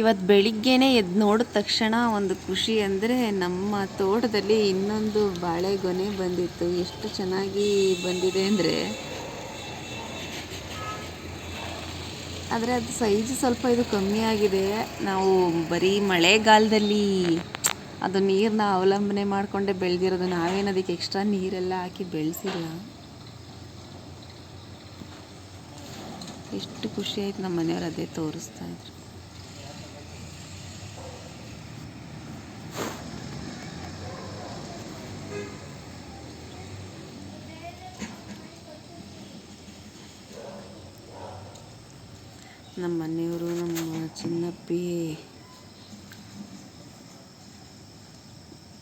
ಇವತ್ತು ಬೆಳಿಗ್ಗೆನೇ ಎದ್ದು ನೋಡಿದ ತಕ್ಷಣ ಒಂದು ಖುಷಿ ಅಂದರೆ ನಮ್ಮ ತೋಟದಲ್ಲಿ ಇನ್ನೊಂದು ಬಾಳೆಗೊನೆ ಬಂದಿತ್ತು. ಎಷ್ಟು ಚೆನ್ನಾಗಿ ಬಂದಿದೆ ಅಂದರೆ ಆದರೆ ಅದು ಸೈಜ್ ಸ್ವಲ್ಪ ಇದು ಕಮ್ಮಿ ಆಗಿದೆ. ನಾವು ಬರೀ ಮಳೆಗಾಲದಲ್ಲಿ ಅದು ನೀರನ್ನ ಅವಲಂಬನೆ ಮಾಡಿಕೊಂಡೇ ಬೆಳೆದಿರೋದು. ನಾವೇನು ಅದಕ್ಕೆ ಎಕ್ಸ್ಟ್ರಾ ನೀರೆಲ್ಲ ಹಾಕಿ ಬೆಳೆಸಿಲ್ಲ. ಎಷ್ಟು ಖುಷಿ ಆಯ್ತು ನಮ್ಮ ಮನೆಯವ್ರು ಅದೇ ತೋರಿಸ್ತಾ ಇದ್ರು. ನಮ್ಮ ಮನೆಯವರು ನಮ್ಮ ಚಿನ್ನಪ್ಪಿ.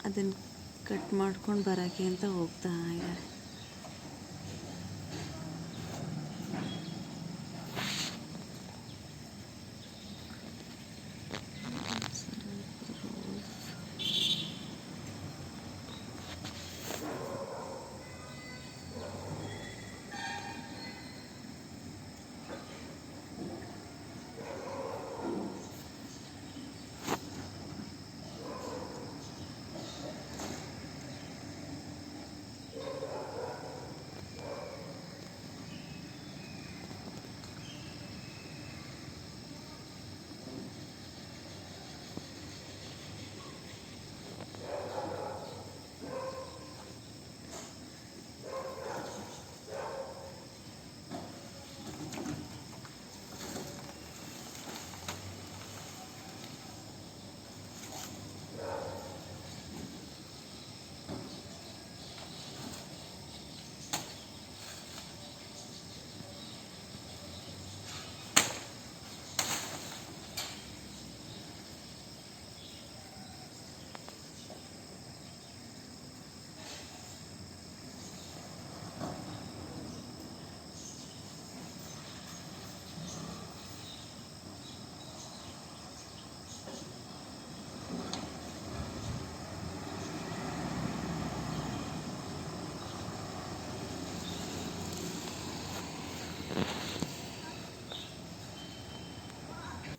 ಅದನ್ನು ಕಟ್ ಮಾಡ್ಕೊಂಡು ಬರೋಕ್ಕೆ ಅಂತ ಹೋಗ್ತಾ ಇದ್ದಾರೆ.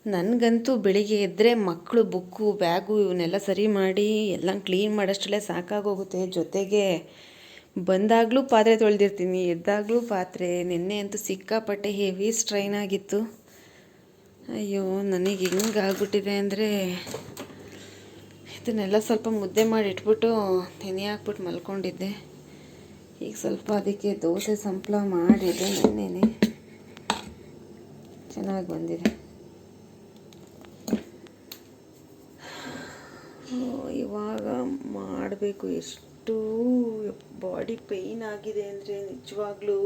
ನನಗಂತೂ ಬೆಳಿಗ್ಗೆ ಎದ್ದರೆ ಮಕ್ಕಳು ಬುಕ್ಕು, ಬ್ಯಾಗು ಇವನ್ನೆಲ್ಲ ಸರಿ ಮಾಡಿ ಎಲ್ಲ ಕ್ಲೀನ್ ಮಾಡೋಷ್ಟರಲ್ಲೇ ಸಾಕಾಗೋಗುತ್ತೆ. ಜೊತೆಗೆ ಬಂದಾಗಲೂ ಪಾತ್ರೆ ತೊಳೆದಿರ್ತೀನಿ. ಎದ್ದಾಗಲೂ ಪಾತ್ರೆ. ನಿನ್ನೆ ಅಂತೂ ಸಿಕ್ಕಾಪಟ್ಟೆ ಹೆವಿ ಸ್ಟ್ರೈನ್ ಆಗಿತ್ತು. ಅಯ್ಯೋ, ನನಗೆ ಹೆಂಗಾಗ್ಬಿಟ್ಟಿದೆ ಅಂದರೆ ಇದನ್ನೆಲ್ಲ ಸ್ವಲ್ಪ ಮುದ್ದೆ ಮಾಡಿ ಇಟ್ಬಿಟ್ಟು ನೆನೆ ಹಾಕ್ಬಿಟ್ಟು ಮಲ್ಕೊಂಡಿದ್ದೆ. ಈಗ ಸ್ವಲ್ಪ ಅದಕ್ಕೆ ದೋಸೆ ಸಂಪ್ಳ ಮಾಡಿದೆ. ನೆನ್ನೆನೆ ಚೆನ್ನಾಗಿ ಬಂದಿದೆ. ಇವಾಗ ಮಾಡಬೇಕು. ಎಷ್ಟು ಬಾಡಿ ಪೇಯ್ನ್ ಆಗಿದೆ ಅಂದರೆ ನಿಜವಾಗ್ಲೂ.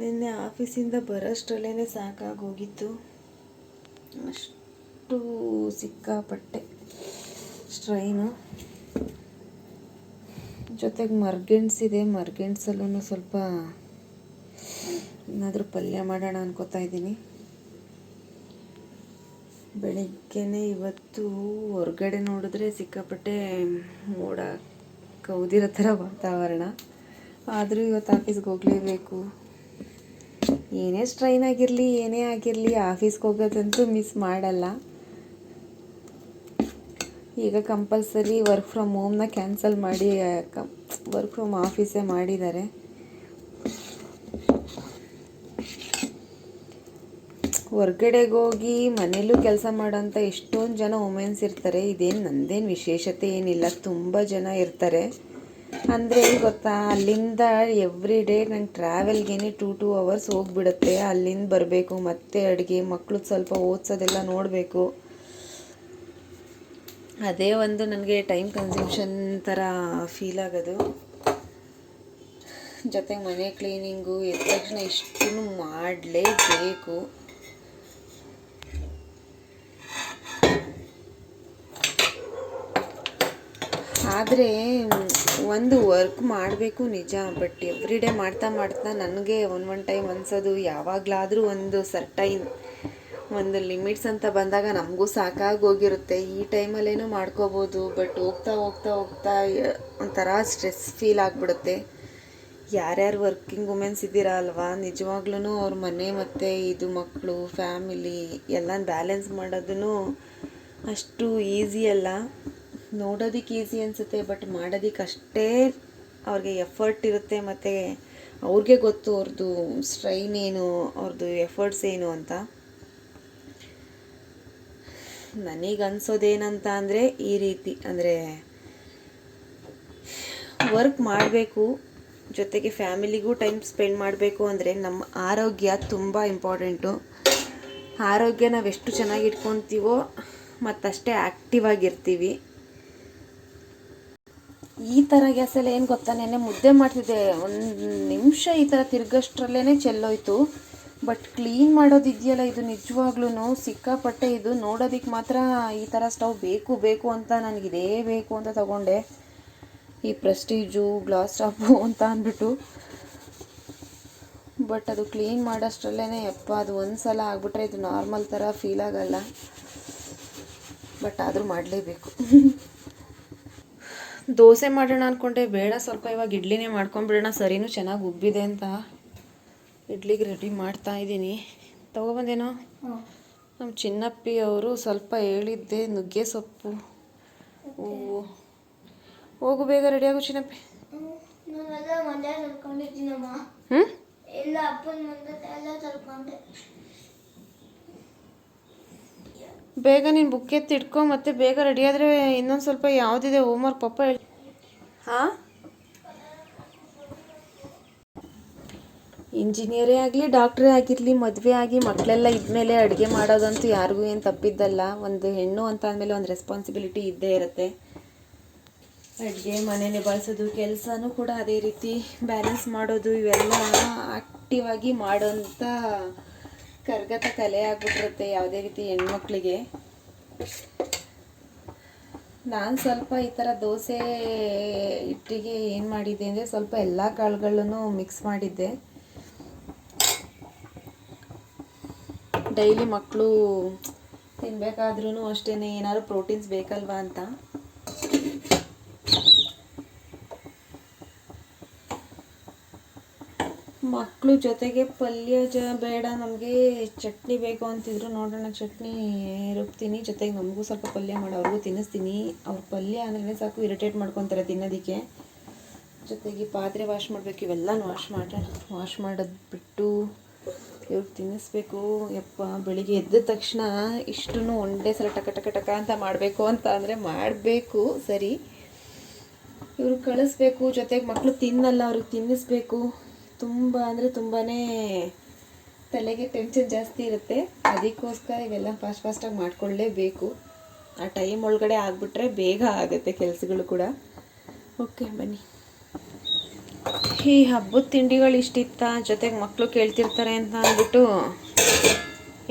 ನಿನ್ನೆ ಆಫೀಸಿಂದ ಬರೋಷ್ಟರಲ್ಲೇ ಸಾಕಾಗೋಗಿತ್ತು. ಅಷ್ಟು ಸಿಕ್ಕಾಪಟ್ಟೆ ಸ್ಟ್ರೈನು ಜೊತೆಗೆ ಮರ್ಗೆಣ್ಸಿದೆ ಮರ್ಗೆಣ್ಸಲ್ಲೂ ಸ್ವಲ್ಪ ಏನಾದರೂ ಪಲ್ಯ ಮಾಡೋಣ ಅನ್ಕೋತಾ ಇದ್ದೀನಿ. ಬೆಳಿಗ್ಗೆನೆ ಇವತ್ತು ಹೊರಗಡೆ ನೋಡಿದ್ರೆ ಸಿಕ್ಕಾಪಟ್ಟೆ ಮೋಡ, ಕೌದಿರೋ ಥರ ವಾತಾವರಣ. ಆದರೂ ಇವತ್ತು ಆಫೀಸ್ಗೆ ಹೋಗಲೇಬೇಕು. ಏನೇ ಸ್ಟ್ರೈನ್ ಆಗಿರಲಿ, ಏನೇ ಆಗಿರಲಿ, ಆಫೀಸ್ಗೆ ಹೋಗೋದಂತೂ ಮಿಸ್ ಮಾಡಲ್ಲ. ಈಗ ಕಂಪಲ್ಸರಿ ವರ್ಕ್ ಫ್ರಮ್ ಹೋಮ್ನ ಕ್ಯಾನ್ಸಲ್ ಮಾಡಿ ವರ್ಕ್ ಫ್ರಮ್ ಆಫೀಸೇ ಮಾಡಿದ್ದಾರೆ. ಹೊರ್ಗಡೆಗೆ ಹೋಗಿ ಮನೇಲೂ ಕೆಲಸ ಮಾಡೋಂಥ ಎಷ್ಟೊಂದು ಜನ ವುಮೆನ್ಸ್ ಇರ್ತಾರೆ. ಇದೇನು ನಂದೇನು ವಿಶೇಷತೆ ಏನಿಲ್ಲ. ತುಂಬ ಜನ ಇರ್ತಾರೆ. ಅಂದರೆ ಗೊತ್ತಾ, ಅಲ್ಲಿಂದ ಎವ್ರಿ ಡೇ ನಂಗೆ ಟ್ರಾವೆಲ್ಗೇನೆ ಟೂ ಟೂ ಅವರ್ಸ್ ಹೋಗ್ಬಿಡುತ್ತೆ. ಅಲ್ಲಿಂದ ಬರಬೇಕು, ಮತ್ತೆ ಅಡುಗೆ ಮಕ್ಕಳು ಸ್ವಲ್ಪ ಓದಿಸೋದೆಲ್ಲ ನೋಡಬೇಕು. ಅದೇ ಒಂದು ನನಗೆ ಟೈಮ್ ಕನ್ಸಮ್ಷನ್ ಥರ ಫೀಲ್ ಆಗೋದು. ಜೊತೆಗೆ ಮನೆ ಕ್ಲೀನಿಂಗು ಎದ್ದ ತಕ್ಷಣ ಇಷ್ಟು ಮಾಡಲೇಬೇಕು. ಆದರೆ, ಒಂದು ವರ್ಕ್ ಮಾಡಬೇಕು ನಿಜ ಬಟ್ ಎವ್ರಿ ಡೇ ಮಾಡ್ತಾ ಮಾಡ್ತಾ ನನಗೆ ಒನ್ ಒನ್ ಟೈಮ್ ಅನ್ಸೋದು, ಯಾವಾಗಲಾದರೂ ಒಂದು ಸರ್ಟೈನ್ ಒಂದು ಲಿಮಿಟ್ಸ್ ಅಂತ ಬಂದಾಗ ನಮಗೂ ಸಾಕಾಗೋಗಿರುತ್ತೆ. ಈ ಟೈಮಲ್ಲೇನೋ ಮಾಡ್ಕೋಬೋದು ಬಟ್ ಹೋಗ್ತಾ ಹೋಗ್ತಾ ಹೋಗ್ತಾ, ಒಂಥರ ಸ್ಟ್ರೆಸ್ ಫೀಲ್ ಆಗಿಬಿಡುತ್ತೆ. ಯಾರ್ಯಾರು ವರ್ಕಿಂಗ್ ವುಮೆನ್ಸ್ ಇದ್ದೀರಾ ಅಲ್ವಾ ನಿಜವಾಗ್ಲೂ ಅವ್ರ ಮನೆ ಮತ್ತು ಇದು ಮಕ್ಕಳು ಫ್ಯಾಮಿಲಿ ಎಲ್ಲ ಬ್ಯಾಲೆನ್ಸ್ ಮಾಡೋದೂ ಅಷ್ಟು ಈಸಿ ಅಲ್ಲ. ನೋಡೋದಕ್ಕೆ ಈಸಿ ಅನಿಸುತ್ತೆ ಬಟ್ ಮಾಡೋದಕ್ಕೆ ಅಷ್ಟೇ ಅವ್ರಿಗೆ ಎಫರ್ಟ್ ಇರುತ್ತೆ ಮತ್ತು ಅವ್ರಿಗೆ ಗೊತ್ತು ಅವ್ರದ್ದು ಸ್ಟ್ರೈನ್ ಏನು ಅವ್ರದ್ದು ಎಫರ್ಟ್ಸ್ ಏನು ಅಂತ. ನನಗೆ ಅನ್ಸೋದೇನಂತ ಅಂದರೆ ಈ ರೀತಿ, ಅಂದರೆ ವರ್ಕ್ ಮಾಡಬೇಕು, ಜೊತೆಗೆ ಫ್ಯಾಮಿಲಿಗೂ ಟೈಮ್ ಸ್ಪೆಂಡ್ ಮಾಡಬೇಕು ಅಂದರೆ ನಮ್ಮ ಆರೋಗ್ಯ ತುಂಬ ಇಂಪಾರ್ಟೆಂಟು ಆರೋಗ್ಯ ನಾವು ಎಷ್ಟು ಚೆನ್ನಾಗಿ ಇಟ್ಕೊತೀವೋ ಮತ್ತಷ್ಟೇ ಆ್ಯಕ್ಟಿವ್ ಆಗಿರ್ತೀವಿ. ಈ ಥರ ಗ್ಯಾಸಲ್ಲಿ ಏನು ಗೊತ್ತಾ? ನೆನ್ನೆ ಮುದ್ದೆ ಮಾಡ್ತಿದ್ದೆ. ಒಂದು ನಿಮಿಷ ಈ ಥರ ತಿರ್ಗಷ್ಟರಲ್ಲೇ ಚೆಲ್ಲೋಯ್ತು. ಬಟ್ ಕ್ಲೀನ್ ಮಾಡೋದಿದೆಯಲ್ಲ ಇದು ನಿಜವಾಗ್ಲೂ ಸಿಕ್ಕಾಪಟ್ಟೆ ಇದು. ನೋಡೋದಕ್ಕೆ ಮಾತ್ರ ಈ ಥರ ಸ್ಟವ್ ಬೇಕು ಬೇಕು ಅಂತ ನನಗೆ ಇದೇ ಬೇಕು ಅಂತ ತಗೊಂಡೆ. ಈ ಪ್ರೆಸ್ಟೀಜು, ಗ್ಲಾಸ್ ಟಾಪು ಅಂತ ಅಂದ್ಬಿಟ್ಟು. ಬಟ್ ಅದು ಕ್ಲೀನ್ ಮಾಡೋಷ್ಟರಲ್ಲೇ ಯಪ್ಪ, ಅದು ಒಂದು ಸಲ ಆಗ್ಬಿಟ್ರೆ ಇದು ನಾರ್ಮಲ್ ಥರ ಫೀಲ್ ಆಗಲ್ಲ. ಬಟ್ ಆದರೂ ಮಾಡಲೇಬೇಕು. ದೋಸೆ ಮಾಡೋಣ ಅಂದ್ಕೊಂಡೆ ಬೇಡ ಸ್ವಲ್ಪ ಇವಾಗ ಇಡ್ಲಿನೇ ಮಾಡ್ಕೊಂಬಿಡೋಣ ಸರಿನೂ ಚೆನ್ನಾಗಿ ಉಬ್ಬಿದೆ ಅಂತ ಇಡ್ಲಿಗೆ ರೆಡಿ ಮಾಡ್ತಾ ಇದ್ದೀನಿ. ತಗೊಬಂದೇನೋ ನಮ್ಮ ಚಿನ್ನಪ್ಪಿ ಅವರು ಸ್ವಲ್ಪ ಹೇಳಿದ್ದೆ. ನುಗ್ಗೆ ಸೊಪ್ಪು ಹೂವು. ಹೋಗು ಬೇಗ ರೆಡಿ ಆಗು ಚಿನ್ನಪ್ಪಿ. ಹ್ಞೂ ಎಲ್ಲ ಅಪ್ಪನ ಮುಂದೆ ಎಲ್ಲ ತರ್ಕೊಂಡೆ ಬೇಗ ನೀನು ಬುಕ್ ಎತ್ತಿ ಇಟ್ಕೊ, ಮತ್ತೆ ಬೇಗ ರೆಡಿ ಆದರೆ ಇನ್ನೊಂದು ಸ್ವಲ್ಪ ಯಾವುದಿದೆ ಹೋಮ್ವರ್ಕ್ ಪಪ್ಪ ಹೇಳಿ. ಹಾಂ? ಇಂಜಿನಿಯರೇ ಆಗಲಿ ಡಾಕ್ಟ್ರೇ ಆಗಿರಲಿ, ಮದುವೆ ಆಗಿ ಮಕ್ಕಳೆಲ್ಲ ಇದ್ಮೇಲೆ ಅಡುಗೆ ಮಾಡೋದಂತೂ ಯಾರಿಗೂ ಏನು ತಪ್ಪಿದ್ದಲ್ಲ. ಒಂದು ಹೆಣ್ಣು ಅಂತ ಅಂದಮೇಲೆ ಒಂದು ರೆಸ್ಪಾನ್ಸಿಬಿಲಿಟಿ ಇದ್ದೇ ಇರುತ್ತೆ. ಅಡುಗೆ, ಮನೆ ನಿಭಾಯಿಸೋದು, ಕೆಲಸನೂ ಕೂಡ ಅದೇ ರೀತಿ ಬ್ಯಾಲೆನ್ಸ್ ಮಾಡೋದು, ಇವೆಲ್ಲ ಆ್ಯಕ್ಟಿವಾಗಿ ಮಾಡೋಂಥ ಕರ್ಗತ ಕಲೆ ಆಗ್ಬಿಟ್ಟಿರುತ್ತೆ ಯಾವುದೇ ರೀತಿ ಹೆಣ್ಮಕ್ಳಿಗೆ. ನಾನು ಸ್ವಲ್ಪ ಈ ಥರ ದೋಸೆ ಹಿಟ್ಟಿಗೆ ಏನು ಮಾಡಿದ್ದೆ ಅಂದರೆ ಸ್ವಲ್ಪ ಎಲ್ಲ ಕಾಳುಗಳನ್ನು ಮಿಕ್ಸ್ ಮಾಡಿದ್ದೆ. ಡೈಲಿ ಮಕ್ಕಳು ತಿನ್ಬೇಕಾದ್ರೂ ಅಷ್ಟೇ ಏನಾದ್ರು ಪ್ರೋಟೀನ್ಸ್ ಬೇಕಲ್ವಾ ಅಂತ. ಮಕ್ಕಳು ಜೊತೆಗೆ ಪಲ್ಯ ಜ, ಬೇಡ, ನಮಗೆ ಚಟ್ನಿ ಬೇಕು ಅಂತಿದ್ರು. ನೋಡೋಣ, ಚಟ್ನಿ ರುಬ್ತೀನಿ. ಜೊತೆಗೆ ನಮಗೂ ಸ್ವಲ್ಪ ಪಲ್ಯ ಮಾಡಿ, ಅವ್ರಿಗೂ ತಿನ್ನಿಸ್ತೀನಿ. ಅವ್ರ ಪಲ್ಯ ಅಂದ್ರೆ ಸಾಕು, ಇರಿಟೇಟ್ ಮಾಡ್ಕೊತಾರೆ ತಿನ್ನೋದಕ್ಕೆ. ಜೊತೆಗೆ ಪಾತ್ರೆ ವಾಶ್ ಮಾಡಬೇಕು, ಇವೆಲ್ಲನೂ ವಾಶ್ ಮಾಡ, ವಾಶ್ ಮಾಡೋದು ಬಿಟ್ಟು ಇವ್ರಿಗೆ ತಿನ್ನಿಸ್ಬೇಕು. ಯಪ್ಪ, ಬೆಳಿಗ್ಗೆ ಎದ್ದ ತಕ್ಷಣ ಇಷ್ಟು ಒಂದೇ ಸಲ ಟಕ ಟಕ ಟಕ ಅಂತ ಮಾಡಬೇಕು ಅಂತ ಅಂದರೆ ಮಾಡಬೇಕು, ಸರಿ. ಇವ್ರಿಗೆ ಕಳಿಸ್ಬೇಕು, ಜೊತೆಗೆ ಮಕ್ಕಳು ತಿನ್ನಲ್ಲ, ಅವ್ರಿಗೆ ತಿನ್ನಿಸ್ಬೇಕು. ತುಂಬ ಅಂದರೆ ತುಂಬಾ ತಲೆಗೆ ಟೆನ್ಷನ್ ಜಾಸ್ತಿ ಇರುತ್ತೆ. ಅದಕ್ಕೋಸ್ಕರ ಇವೆಲ್ಲ ಫಾಸ್ಟ್ ಫಾಸ್ಟಾಗಿ ಮಾಡ್ಕೊಳ್ಳೇಬೇಕು. ಆ ಟೈಮ್ ಒಳಗಡೆ ಆಗಿಬಿಟ್ರೆ ಬೇಗ ಆಗುತ್ತೆ ಕೆಲಸಗಳು ಕೂಡ. ಓಕೆ ಬನ್ನಿ. ಈ ಹಬ್ಬದ ತಿಂಡಿಗಳು ಇಷ್ಟಿತ್ತ? ಜೊತೆಗೆ ಮಕ್ಕಳು ಕೇಳ್ತಿರ್ತಾರೆ ಅಂತ ಅಂದ್ಬಿಟ್ಟು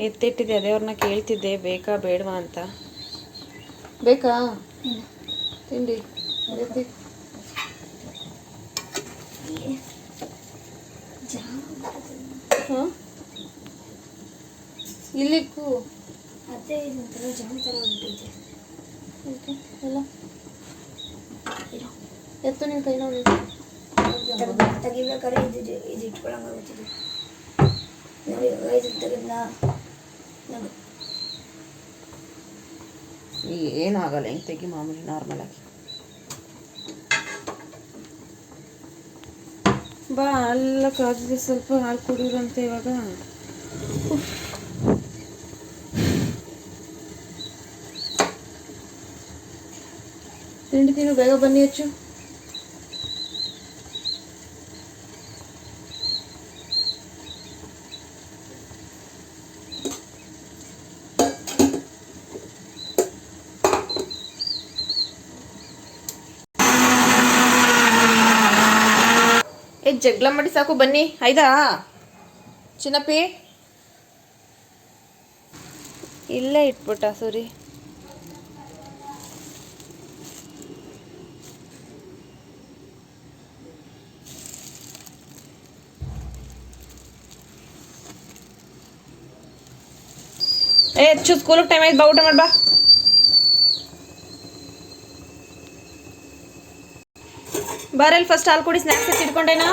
ಎತ್ತಿಟ್ಟಿದ್ದೆ. ಅದೇ ಅವ್ರನ್ನ ಕೇಳ್ತಿದ್ದೆ, ಬೇಕಾ, ಬೇಡವಾ ಅಂತ. ಬೇಕಾ? ತಿಂಡಿ ಹಾಂ ಇಲ್ಲಿಕ್ಕೂ ಅದೇ ಇದೊಂಥರ ಜಾಮ್ ಥರ ಉಂಟಿದೆ ಓಕೆ ಎಲ್ಲ? ಎತ್ತು ನಿನ್ನ ಕೈ ನೋಡಿ ತೆಗಿಬೇಕಾದ್ರೆ ಇದು ಇದು ಇಟ್ಕೊಳಂಗಾಗುತ್ತಿದೆ ನೋಡಿ ಇದು ತೆಗೆದ್ನ? ನೋಡಿ. ಏನಾಗಲ್ಲ ಹೆಂಗೆ ತೆಗಿ ಮಾಮೂಲಿ ನಾರ್ಮಲ್ ಆಗಿ. ಬಾ ಅಲ್ಲ ಕಾದಿದೆ ಸ್ವಲ್ಪ ಹಾಲು ಕುಡಿಯುವಂತೆ ಇವಾಗ ಉಫ್. ತಿಂಡಿ ತಿನ್ನು ಬೇಗ ಬನ್ನಿ ಹೆಚ್ಚು ಏ ಜಗ್ಲ ಮಾಡಿ ಸಾಕು ಬನ್ನಿ ಆಯ್ತಾ ಚಿನ್ನಪ್ಪಿ ಇಲ್ಲೇ ಇಟ್ಬಿಟ್ಟ ಸೂರಿ ಏ ಹೆಚ್ಚು ಸ್ಕೂಲಿಗೆ ಟೈಮ್ ಆಯ್ತು ಬಾ ಊಟ ಮಾಡ್ಬಾ ಬಾರಲ್ಲಿ ಫಸ್ಟ್ ಹಾಲು ಕುಡಿ ಸ್ನ್ಯಾಕ್ಸ್ ಇಟ್ಕೊಂಡೇನ?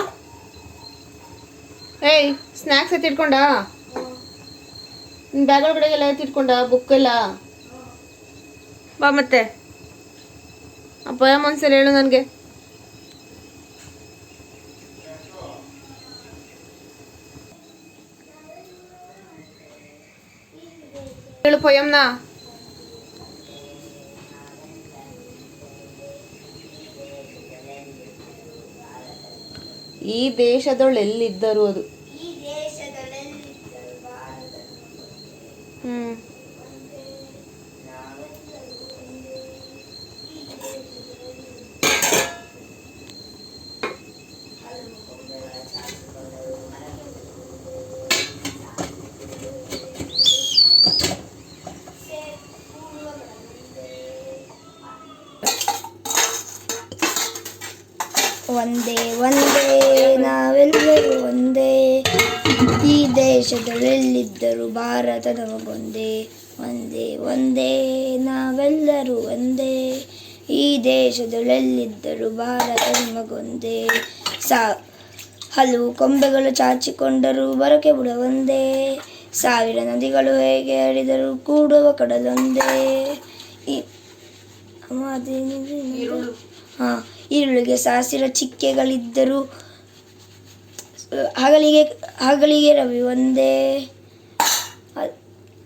ಏಯ್ ಸ್ನ್ಯಾಕ್ಸ್ ಎತ್ತಿಟ್ಕೊಂಡ ನಿನ್ನ ಬ್ಯಾಗ್ ಒಳಗಡೆಗೆಲ್ಲ ಎತ್ತಿಟ್ಕೊಂಡ ಬುಕ್ ಎಲ್ಲ? ಬಾ ಮತ್ತೆ. ಅಪ್ಪ ಒಂದ್ಸಲ ಹೇಳು ನನಗೆ. ಹೇಳು ಪೊಯಮ್ನ. ಈ ದೇಶದೊಳೆಲ್ಲಿದ್ದರು ಅದು. ಈ ಒಂದೇ ಒಂದೇ ನಾವೆಲ್ಲರೂ ಒಂದೇ. ಈ ದೇಶದಲ್ಲೆಲ್ಲಿದ್ದರು ಭಾರತ ನಮಗೊಂದೇ ಒಂದೇ ಒಂದೇ ನಾವೆಲ್ಲರೂ ಒಂದೇ. ಈ ದೇಶದಲ್ಲೆಲ್ಲಿದ್ದರೂ ಭಾರತ ನಮಗೊಂದೇ. ಸಾ ಹಲವು ಕೊಂಬೆಗಳು ಚಾಚಿಕೊಂಡರೂ ಬರಕೆ ಬುಡ ಒಂದೇ. ಸಾವಿರ ನದಿಗಳು ಹೇಗೆ ಹರಿದರೂ ಕೂಡುವ ಕಡಲೊಂದೇ? ಹಾ ಈರುಳ್ಳಿಗೆ ಸಾಸಿರ ಚಿಕ್ಕೆಗಳಿದ್ದರೂ ಹಗಲಿಗೆ ಹಗಲಿಗೆ ರವಿ ಒಂದೇ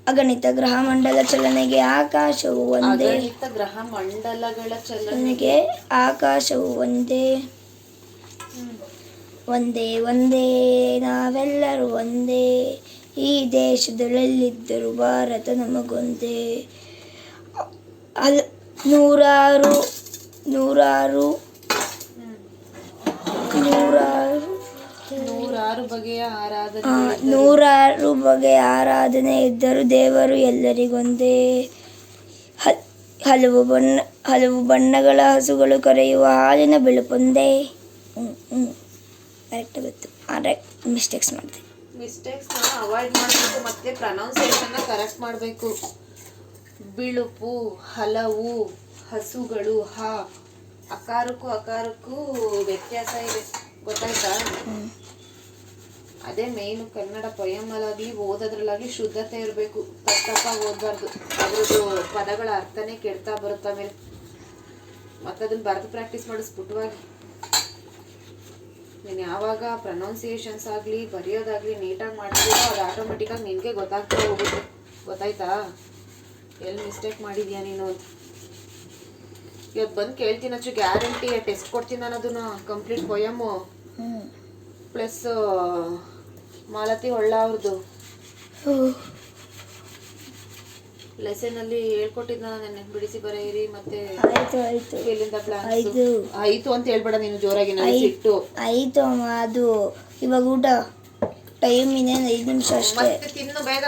ಅಗಣಿತ ಗ್ರಹ ಮಂಡಲ ಚಲನೆಗೆ ಆಕಾಶವು ಒಂದೇ. ಗ್ರಹ ಮಂಡಲಗಳ ಚಲನೆ ಚಲನೆಗೆ ಆಕಾಶವು ಒಂದೇ. ಒಂದೇ ಒಂದೇ ನಾವೆಲ್ಲರೂ ಒಂದೇ. ಈ ದೇಶದಲ್ಲಿದ್ದರೂ ಭಾರತ ನಮಗೊಂದೇ. ಅಲ್ ನೂರಾರು ನೂರಾರು ನೂರಾರು ನೂರಾರು ಬಗೆಯ ಆರಾಧನೆ ಆ, ನೂರಾರು ಬಗೆಯ ಆರಾಧನೆ ಇದ್ದರೂ. ದೇವರು ಎಲ್ಲರಿಗೊಂದೇ ಹ- ಹಲವು ಬಣ್ಣ ಹಲವು ಬಣ್ಣಗಳ ಹಸುಗಳು ಕರೆಯುವ ಹಾಲಿನ ಬೆಳಪೊಂದೇ ಹ್ಞೂ ಹ್ಞೂ ಕರೆಕ್ಟ್ ಗೊತ್ತು. ಆದರೆ ಮಿಸ್ಟೇಕ್ಸ್ ಮಾಡಿದೆ. ಮಿಸ್ಟೇಕ್ಸ್ ಅವಾಯ್ಡ್ ಮಾಡಬೇಕು ಮತ್ತೆ ಪ್ರನೌನ್ಸಿಯೇಷನ್ ಕರೆಕ್ಟ್ ಮಾಡಬೇಕು. ಬಿಳುಪು ಹಲವು ಹಸುಗಳು ಹ. ಅಕಾರಕ್ಕೂ ಅಕಾರಕ್ಕೂ ವ್ಯತ್ಯಾಸ ಇದೆ. ಗೊತ್ತಾಯ್ತಾ? ಅದೇ ಮೇಯ್ನು ಕನ್ನಡ ಪೊಯಮಲ್ಲಾಗಲಿ ಓದೋದ್ರಲ್ಲಾಗಲಿ ಶುದ್ಧತೆ ಇರಬೇಕು. ತಪ್ಪ ಓದಬಾರ್ದು. ಅದ್ರದ್ದು ಪದಗಳ ಅರ್ಥನೇ ಕೆಡ್ತಾ ಬರುತ್ತೆ ಮೇಲೆ. ಮತ್ತೆ ಅದನ್ನ ಬರೆದು ಪ್ರಾಕ್ಟೀಸ್ ಮಾಡು ಸ್ಫುಟವಾಗಿ. ನೀನು ಯಾವಾಗ ಪ್ರೊನೌನ್ಸಿಯೇಷನ್ಸ್ ಆಗಲಿ ಬರೆಯೋದಾಗಲಿ ನೀಟಾಗಿ ಮಾಡ್ತೀರೋ ಅದು ಆಟೋಮೆಟಿಕಾಗಿ ನಿನಗೆ ಗೊತ್ತಾಗ್ತಾ ಹೋಗುತ್ತೆ. ಗೊತ್ತಾಯ್ತಾ? ಎಲ್ಲಿ ಮಿಸ್ಟೇಕ್ ಮಾಡಿದ್ಯಾ ನೀನು ಅಂತ. ಇವತ್ತು ಬಂದು ಕೇಳ್ತೀನಿ ಅಚ್ಚು ಗ್ಯಾರಂಟಿ ಟೆಸ್ಟ್ ಕೊಡ್ತೀನಿ ನಾನು ಅದನ್ನ complete poem plus Malathi Holla ಅವ್ರದ್ದು ಲೆಸನಲ್ಲಿ ಹೇಳ್ಕೊಟ್ಟಿದ್ನ ನೆನ್ನೆ ಬಿಡಿಸಿ ಬರೆಯಿರಿ ಮತ್ತೆ ಇಲ್ಲಿಂದ ಆಯ್ತು. ಅಂತ ಹೇಳ್ಬೇಡ ನೀನು ಜೋರಾಗಿ ನನಗೆ ಸಿಟ್ಟು. ಆಯಿತು ಅಮ್ಮ ಅದು ಇವಾಗ ಊಟ. ಟೈಮ್ ಇನ್ನೇನು ಐದು ನಿಮಿಷ ಅಷ್ಟೇ. ಮತ್ತೆ ತಿನ್ನು ಬೇಗ.